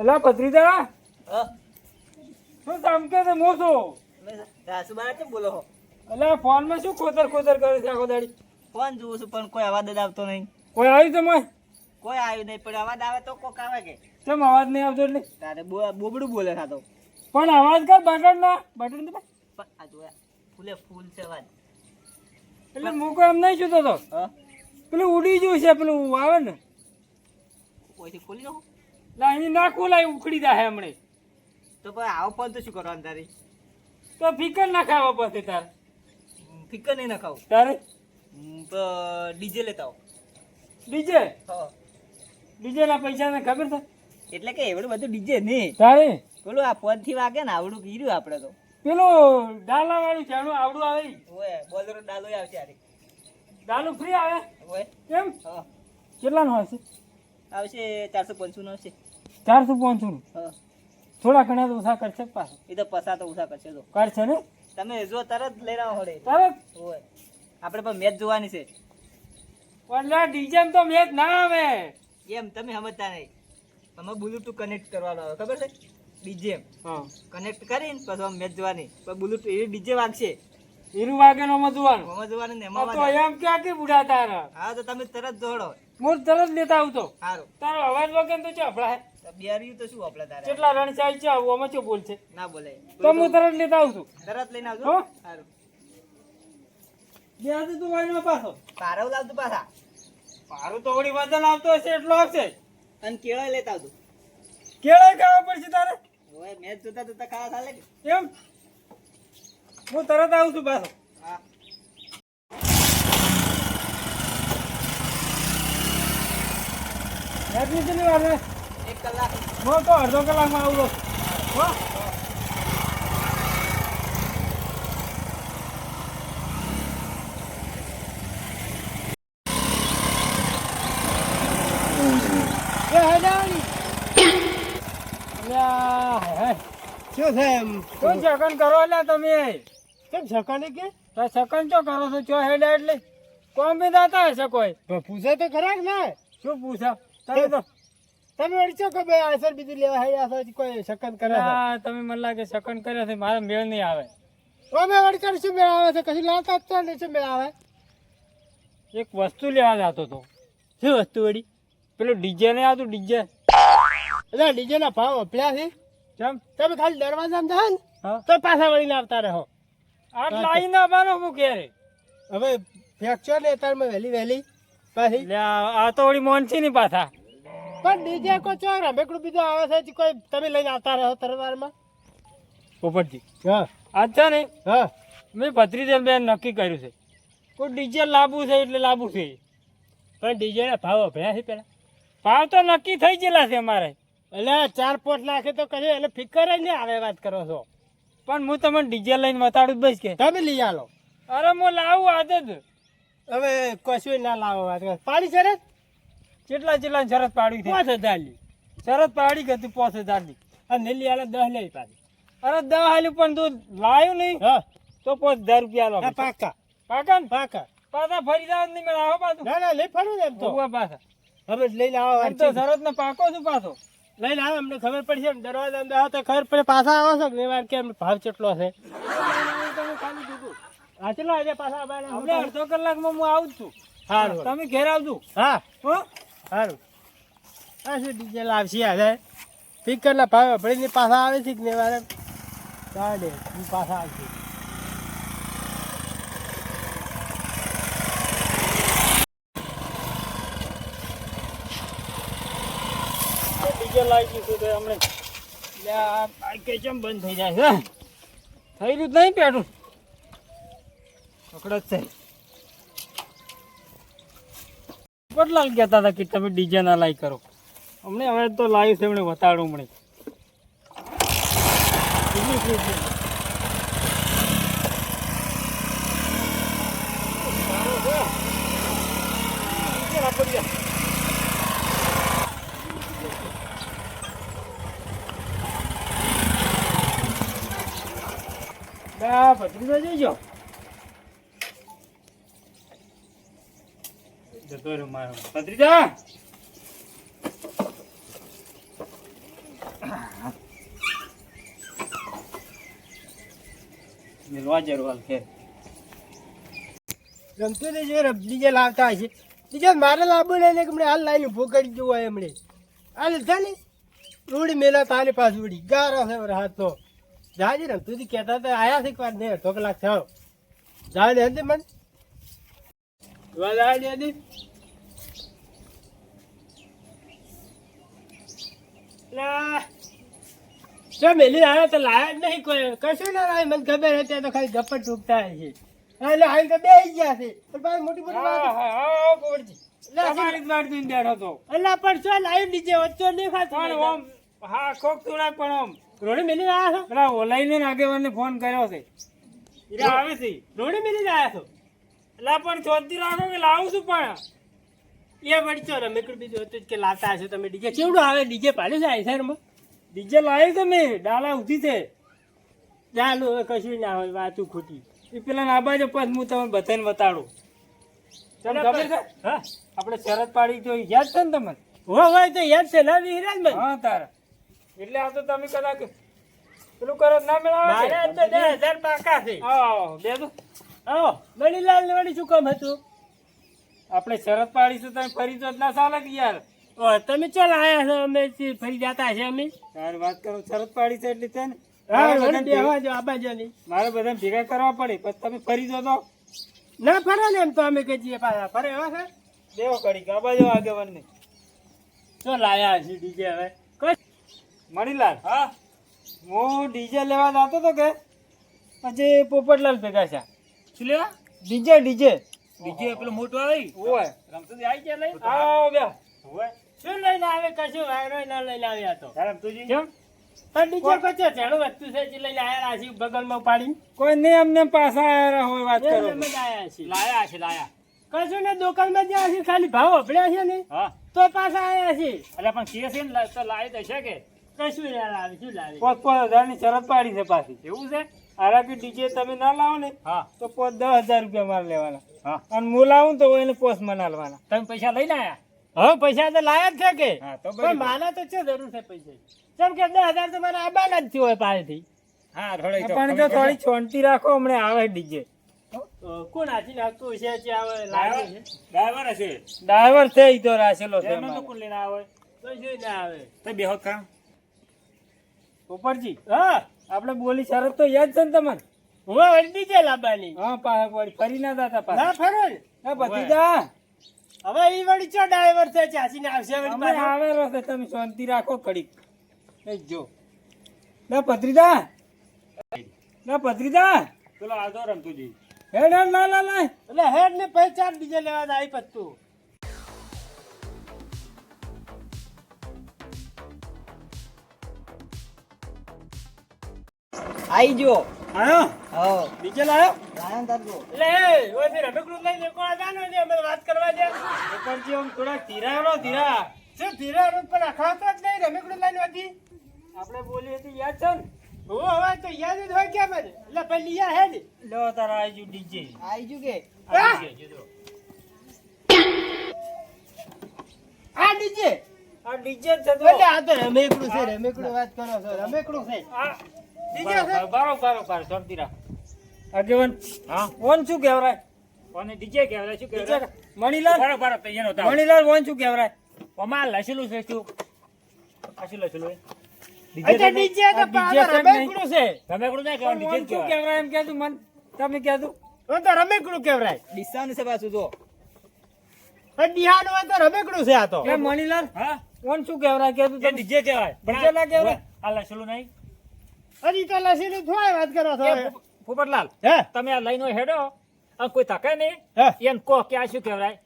ભત્રીજા હા. શું ધમકે છે મોસો તમે સાસુબા કેમ બોલો હો એટલે ફોનમાં શું ખોતર ખોતર કરે છે આખો દાડી? ફોન જોઉં છું પણ કોઈ અવાજ જ આવતો નહીં. કોઈ આવ્યું તમે કોઈ આવ્યું નહીં પણ અવાજ આવે તો કોક આવે કે? કેમ અવાજ નહીં આવતો એટલે? તારે બોબડું બોલે ખાતો પણ અવાજ કર બટન ના બટન તો આ જોયા ફૂલે ફૂલ છે અવાજ. એટલે કોઈ એમ નહીં જોતો તો? હા. પેલું ઉડી ગયું છે પેલું આવે ને? કોઈથી ખોલી નાખો? અહીં ના લાય ઉખડી જાય હમણે. તો પણ આવો પણ તો શું કરવાનું તારી? તો ફિકર ના ખાવા પછી તારે ફિકર નહીં નખાવું. તારે? હમ, તો ડીજે લેતા આવો. ડીજે? હા. ડીજે ના પૈસા ને ખબર છે? એટલે કે એવડું બધું ડીજે નહીં. તારે? પેલું આ પદથી વાગે ને આવડું કીધું આપણે તો. પેલું ડાલા વાળું છેણું આવડું આવે. ઓય બોલરો ડાલો આવશે આરે ડાલું ફ્રી આવે? ઓય. કેમ? હા. કેટલાનું હશે? આવશે ચારસો પંચું નો આવશે ચારસો પાંચસો નું થોડા ઘણા તો ઓછા કરશે પાછા. એ તો પસા તો ઓછા કરશે તો. કરશે ને? તમે જો તરત લઈ રહ્યા હોડે તરત? હોય. આપણે પણ મેચ જોવાની છે. પણ ડીજે તો મેચ ના આવે. એમ તમે સમજતા નહીં. અમે બ્લુટૂથ કનેક્ટ કરવાનો આવે. ખબર છે? ડીજે હા. કનેક્ટ કરીને પછી અમે મેચ જોવાની. પણ બ્લુટૂથ એ ડીજે વાગશે. હીરું વાગે નો મજવાનું મજવાનું જોવાની ને એમાં તો એમ ક્યાં કે બુડા તારા? હા તો તમે તરત જોડો. હું તરત લેતા આવતો. સારું તારો અવાજ વગર તો છે આપડા બિહાર્યું તો શું આપડે તારે? કેટલા રણ સાઈ છે આવું અમે શું બોલ છે ના બોલે. તો હું તરત લેતા આવું છું તરત લઈને આવજો. સારું બે હાથે તું વાળીમાં પાછો. પારો લાવતો પાછા. મારું તો વળી વજન આવતો હશે એટલો આવશે. અને કેળો લેતા આવજો. કેળા ખાવા પડશે તારે? ઓય મેચ જોતા જોતા ખાવા ચાલે કે? એમ? હું તરત આવું છું પાછો. હા. એટલી કેટલી વાર? એક કલાક. હું તો અડધો કલાકમાં આવું છું. હો. શું છે એમ? શું સેકન્ડ કરો એટલે તમે? કેમ છકાને કે? તો ચો કરો છો ચો હેડા એટલે. કોમ બી દાતા હશે કોઈ? પૂછે તો ખરા ને? શું પૂછો? તમે તો તમે વળી કે ભાઈ આસર બીજું લેવા હૈ આસર કોઈ શકન કરે હા તમે મને લાગે શકન કર્યા છે મારા મેળ નહીં આવે. અમે વળી કર શું મેળાવે છે? કશું લાવતા જ તો નહીં શું મેળાવે એક વસ્તુ લેવા જતો હતો. શું વસ્તુ વળી? પેલું ડીજે નહીં આવતું ડીજે? એટલે ડીજે ના ભાવ અપડ્યા છે? કેમ તમે ખાલી દરવાજામાં જાઓ ને તો પાછા વળીને આવતા રહો. આટલા ના આવવાનો હું ક્યારે હવે ફ્રેક્ચર ને અત્યારમાં વહેલી વહેલી. પાછી? આ તો વળી મોનસી ની પાછા. પણ ડીજે કો ચો રમેકડું બીજું આવે છે કોઈ તમે લઈને આવતા રહો તરવારમાં પોપટજી હા. આજ છે ને હા. મેં ભત્રીજન બેન નક્કી કર્યું છે. કોઈ ડીજે લાવવું છે એટલે લાવવું છે. પણ ડીજે ના ભાવ અભ્યા છે પેલા. ભાવ તો નક્કી થઈ ગયેલા છે અમારે. એટલે ચાર પોટ લાખે તો કહીએ એટલે ફિકર જ નહીં આવે વાત કરો છો. પણ હું તમને ડીજે લઈને બતાડું બસ કે. તમે લઈ આલો અરે હું લાવું આજે જ. હવે કશું ના લાવો વાત પાણી છે ને? કેટલા કેટલા શરત પાડી પાંચ હતી હજારની. શરત પાડી ગઈ હતી પાંચ હજારની? અને નેલી આલે દસ લઈ પાડી અરે દસ હાલ્યું પણ તું લાવ્યું નહીં? હા. તો પાંચ હજાર રૂપિયા લો પાકા. પાકા ને? પાકા. પાછા ફરી જાવ નહીં મેં આવો પાછું. ના ના લઈ ફરું ને એમ તો. પાછા. હવે લઈ આવો એમ તો શરત ને પાકો છું પાછો. લઈ લાવે અમને ખબર પડશે છે દરવાજા અંદર આવે તો ખબર પડે પાછા આવો છો ને વાર કે ભાવ કેટલો છે? ખાલી કીધું હા ચલો આજે પાછા અડધો કલાકમાં હું આવું જ છું. હા તમે ઘેર આવજો. હા. હો? સારું. હા શું ડીજે લાવશે આજે ફિકર ના ભાવે ભણીને પાછા આવે છે કે ને મારે? કાઢે, હું પાછા આવશે. ડીજે લાવી દીધું તો હમણે આ બાઈક બંધ થઈ જાય છે? થયેલું જ નહીં પેટું પકડત છે. પટલાલ કહેતા હતા કે તમે ડીજે ના કરો. અમને હવે તો લાવ્યું છે, એમણે વતાડું હમણે બીજું જઈ જાઓ ભત્રીજો કરો મારો. ભત્રીજા રોજર વાલ જે બીજે બીજા મારે લાવવું નહીં કે મને હાલ લાવીને ઊભો કરી હોય એમણે. હાલ લીધા ને? મેલા તારી પાસ ઉડી. ગારો છે હાથનો જાજે ને, તું કહેતા હતા, આયા છે નહીં અડધો કલાક થયો. જાય મને. જા મેલી આવ્યો તો લાયા જ નહીં કોઈ. કશું ના મને ખબર હતી તો ખાલી ગપ્પટ ટૂંકતા એટલે હાલ તો બે ગયા છે. પણ મોટી મોટી વાત તમારી જ વાટ બેઠો તો અલ્લા પણ શું લાવી નીચે વચ્ચે નહીં પણ ખાતું ઓમ હા કોક થોડાક પણ ઓમ. રોડી મેલી આવ્યા છો? પેલા ઓલાઈને આગેવાનને ફોન કર્યો છે. એટલે આવે છે. રોડી મેલી આવ્યા છો? એટલે પણ ચોથી રાખો કે લાવું છું પણ. એ વળી ચો રમેકડું બીજું હતું કે લાતા હશે તમે ડીજે કેવડું આવે? ડીજે પાડ્યું છે આઈસરમાં ડીજે લાવ્યું તમે ડાલા ઉધી છે. ચાલો હવે કશું ના હોય વાતું ખોટી. એ પેલા ના બાજુ પછી હું તમને બધાને બતાડું. તમને ખબર છે? હા. આપણે શરત પાડી તો યાદ છે ને તમને? હો હોય તો યાદ છે. ના વિરાજ હા તારા. એટલે આ તો તમે કદાચ પેલું કરો ના મેળાવે મારે તો બે હજાર પાકા છે. આવો બે તો આવો મણીલાલ ને વળી શું કામ હતું? આપણે શરત પાડીશું તમે ફરી તો ના ચાલે કે યાર. તમે ચાલ આયા છો અમે ફરી જતા છે અમે. તાર વાત કરો શરત પાડી છે એટલે છે ને. મારે બધા ભેગા કરવા પડે પછી તમે ફરી જો તો ના ફરે ને એમ તો અમે કહીએ પાછા. ફરે એવા છે? દેવો કડી કે આ બાજુ આગેવાન ને તો લાયા છે ડીજે હવે. મણીલાલ? હા. હું ડીજે લેવા જતો તો કે? પછી પોપટલાલ ભેગા છે શું લેવા? DJ DJ. ડીજે પેલો મોટો આવી? ઓય રમતુજી આવી ગયા લઈ? આવો બે. ઓય શું લઈને આવે? કશું વાયરો ના લઈને આવ્યા તો. રમતુજી કેમ? પણ ડીજે પછી ઘણું વસ્તુ છે જે લઈને આયા છે બગલમાં પાડી કોઈ નહીં અમને પાછા આવ્યા હોય વાત કરો. એમ જ છે લાયા છે લાયા. કશું ને દુકાનમાં જ્યાં છે ખાલી ભાવ અભડ્યા છે ને. હા. તો પાછા આવ્યા છે અરે પણ કે છે ને તો લાવી દેશે કે? કશું ના લાવે શું લાવે? પોત પોત હજારની શરત પાડી છે પાછી. એવું છે? આરાકી ડીજે તમે ના લાવો ને હા. તો પોત દસ હજાર રૂપિયા મારે લેવાના. અને હું લાવું તો એને પોસ મનાલવાના. તમે પૈસા લઈને આયા? હવે પૈસા તો લાયા જ છે કે. હા તો પણ તો શું જરૂર છે પૈસા? કેમ કે દસ હજાર તો મારે આબાના જ થયું હોય પાસેથી. હા પણ જો થોડી છોંટી રાખો હમણાં આવે ડીજે. તો કોણ હાથી હશે જે આવે છે? ડ્રાઈવર? હશે? ડ્રાઈવર છે ઈ તો રાખેલો છે તો કોણ લઈને આવે? તો શું ના આવે? તો બેહો કામ ઉપરજી. હા. આપણે બોલી શરત તો યાદ છે ને તમને? હું વળતી છે લાંબાની. હા વળી ફરી ના દાતા ના પાછા ફરો ને. ભતીજા હવે. ઈ વળી ચો ડ્રાઈવર છે ચાસીને આવશે વળી પાછો. તમે શાંતિ રાખો કડીક એ જો. ના પત્રીદા ના પત્રીદા પેલો આધો રમતુજી. હેડ ના ના ના ના. એટલે હેડ ને પૈસા બીજે લેવા જાય પત્તું. આઈ જો. આયો? હા લાયો? અમે વાત કરવા ઉપરજી થોડા ધીરાયો ધીરા. ધીરા રૂપ પર અખાતો જ નહીં રમેકડું લઈને હતી આપણે બોલી હતી યાદ છે ને? હવે તો યાદ જ હોય કે જ? એટલે પેલી યા હેડ લો તારા આઈજુ ડીજે. આઈ કે? આ ડીજે આ ડીજે. જ તો. એટલે આ તો રમેકડું છે રમેકડું વાત કરો છો રમેકડું છે. આ ડીજે છે બારો બારો બારો શાંતિ રાખ. આગેવાન હા? ઓન શું કહેવરાય? કોને ડીજે કહેવરાય શું કહેવરાય? મણીલાલ? બારો બારો તૈયાર હતા મણીલાલ ઓન શું કહેવરાય? ઓમાં લસેલું છે શું? આ લસેલું ડીજે તો રમેકડું છે. રમેકડું ના કહેવાય ડીજે શું કહેવરાય? એમ કહેતું મન તમે કહેતું હું તો રમેકડું કહેવાય ડિસ્કાઉન્ટ છે પાછું જો પણ હોય તો રમેકડું છે આ તો. મણીલાલ? હા? ઓન શું કહેવરાય? કહેતું તમે ડીજે કહેવાય. ના કહેવાય? આ લસેલું નહીં. હજી તો લસીનું થોય વાત કરો છો પોપટલાલ હે? તમે આ લઈને હેડો. આ કોઈ તકે નહીં. હે? એમ કો કે આ શું કહેવાય?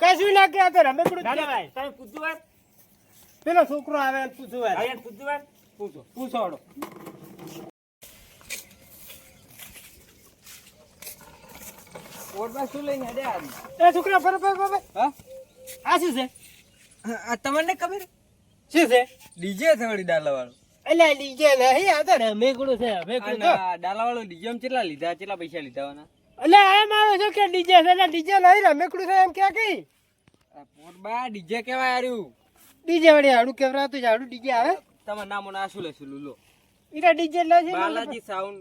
કશું ના કે આ તો રમેકડું ના, ભાઈ તમે પૂછ્યું વાત. પેલો છોકરો આવે ને વાત. હા, પૂછ્યું હોય? પૂછો પૂછો. હડો ઓડમાં શું લઈને હેડે આજ એ છોકરા ફરો ફરો ફરો. હા? આ શું છે? આ તમને ખબર? શું છે? ડીજે છે વળી એટલે ડીજે નહીં આ તો રમેકડું છે રમેકડું તો. ડાલા વાળો ડીજે કેટલા લીધા કેટલા પૈસા લીધા હોના એટલે એમ આવે છે કે ડીજે છે એટલે ડીજે નહીં રમેકડું છે એમ ક્યાં કઈ? પોટબા ડીજે કેવાય આર્યું ડીજે વળી હાડું કેવરાતું હાડું ડીજે આવે? તમાર નામ ના શું લખેલું લો ઈરા ડીજે છે બાલાજી સાઉન્ડ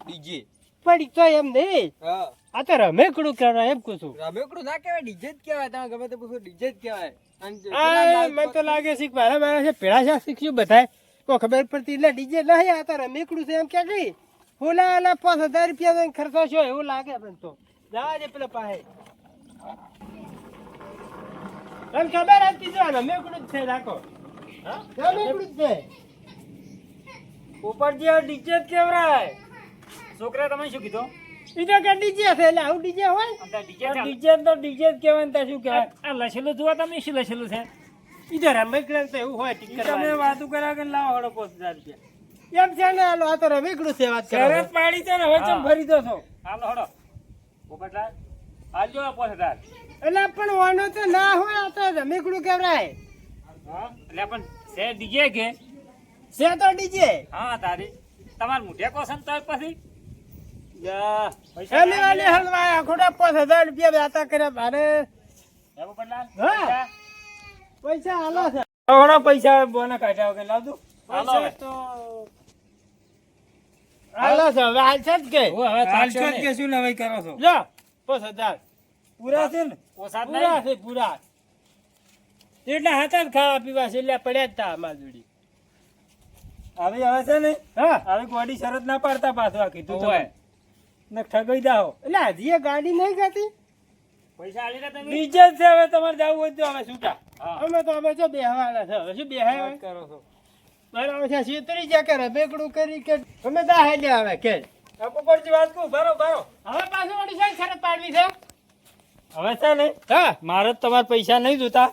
ડીજે. પડી તો એમ નહીં હા. આ તો રમેકડું કહેવાય એમ કહું છું. રમેકડું ના કહેવાય ડીજે જ કહેવાય તમે ગમે તે પૂછો ડીજે જ કહેવાય મને તો લાગે છે કે મારા મારા છે પેલા શા શીખ્યું બધાય. ખબર પડતી? એટલે ડીજે નહીં આ તો રમેકડું છે એમ કે કઈ ઓલા ઓલા પાંચ હજાર રૂપિયા દઈને ખર્ચો છો એવું લાગે પણ તો. જવા દે પેલા પાસે. તને ખબર હતી જો ને મેકડું જ છે રાખો. હા? મેકડું જ છે? ઉપર આ ડીજે કેવરાય. છોકરા તમે શું કીધું? બીજો કે ડીજે છે? એટલે આવું ડીજે હોય? ડીજે ડીજે તો ડીજે જ કહેવાય ત્યાં શું કહેવાય આ લસેલું જોવા તમે શું લસેલું છે? ઈ તો તો એવું હોય ટિકર તમે. વાતું કર્યા કે લાવો હડો હજાર રૂપિયા. એમ છે ને હાલો આ તો રમેકડું છે વાત કરો શરત પાડી છે ને હવે ચમ ભરી દો છો. હાલો હળો પોપટલાલ હાલજો આ હજાર. એટલે પણ વાનો તો ના હોય આ તો રમેકડું કેવરાય હા એટલે પણ છે ડીજે કે? છે તો ડીજે. હા તારી. તમાર મુઠે કોસન તો પછી યા પૈસા એની વાલી હલવાયા ખોટા પાંચ હજાર રૂપિયા વ્યાતા કર્યા મારે. હા. પૈસા હાલો છે. ઘણા પૈસા બોના કાઢ્યા વગર લાવ દો પૈસા તો હાલો છે. હવે હાલ છે કે? હવે ચાલશો કે શું નવાઈ કરો છો? લો બસ હજાર. પૂરા છે ને? પૂરા છે પૂરા. એટલે હાથા જ ખાવા પીવા છે એટલે પડ્યા જ તા અમારા જોડી. આવી હવે છે ને? હા. આવી ગોડી શરત ના પાડતા પાછું આ કીધું. ને ઠગાઈ દાઓ એટલે હજી એ ગાડી નહીં ગતી? પૈસા આલી તમે? બીજે જ છે હવે તમારે જવું હોય તો હવે છૂટા અમે તો અમે તો બેહવાના છે હવે શું બેહાય કરો છો. બરાબર છે છેતરી જા કે રમેકડું કરી કે તમે દા હેલે આવે કે? આ પોપટજી વાત કહું બરો બરો હવે પાછું વળી છે શરત પાડવી છે? હવે છે ને હા. મારે જ તમારે પૈસા નહીં જોતા.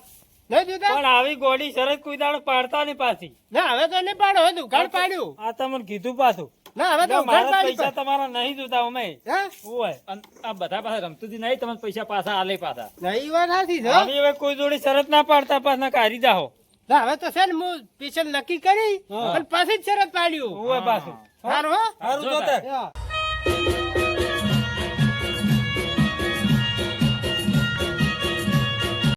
નહીં દીધા પણ આવી ગોડી શરત કોઈ દાડો પાડતા નહીં પાછી. ના હવે તો નહીં પાડો હવે દુકાળ પાડ્યું. આ તમને કીધું પાછું. ના હવે તો મારા પૈસા તમારા નહીં જોતા અમે. ઓય આ બધા પાસે રમતુજી નહીં તમને પૈસા પાછા આલે પાછા. નહીં વાત સાચી આવી હવે કોઈ જોડે શરત ના પાડતા પાછા કાઢી જાઓ. ના હવે તો છે ને હું નક્કી કરી અને પાછી જ શરત પાડ્યું. ઓય પાછું? સારું હો.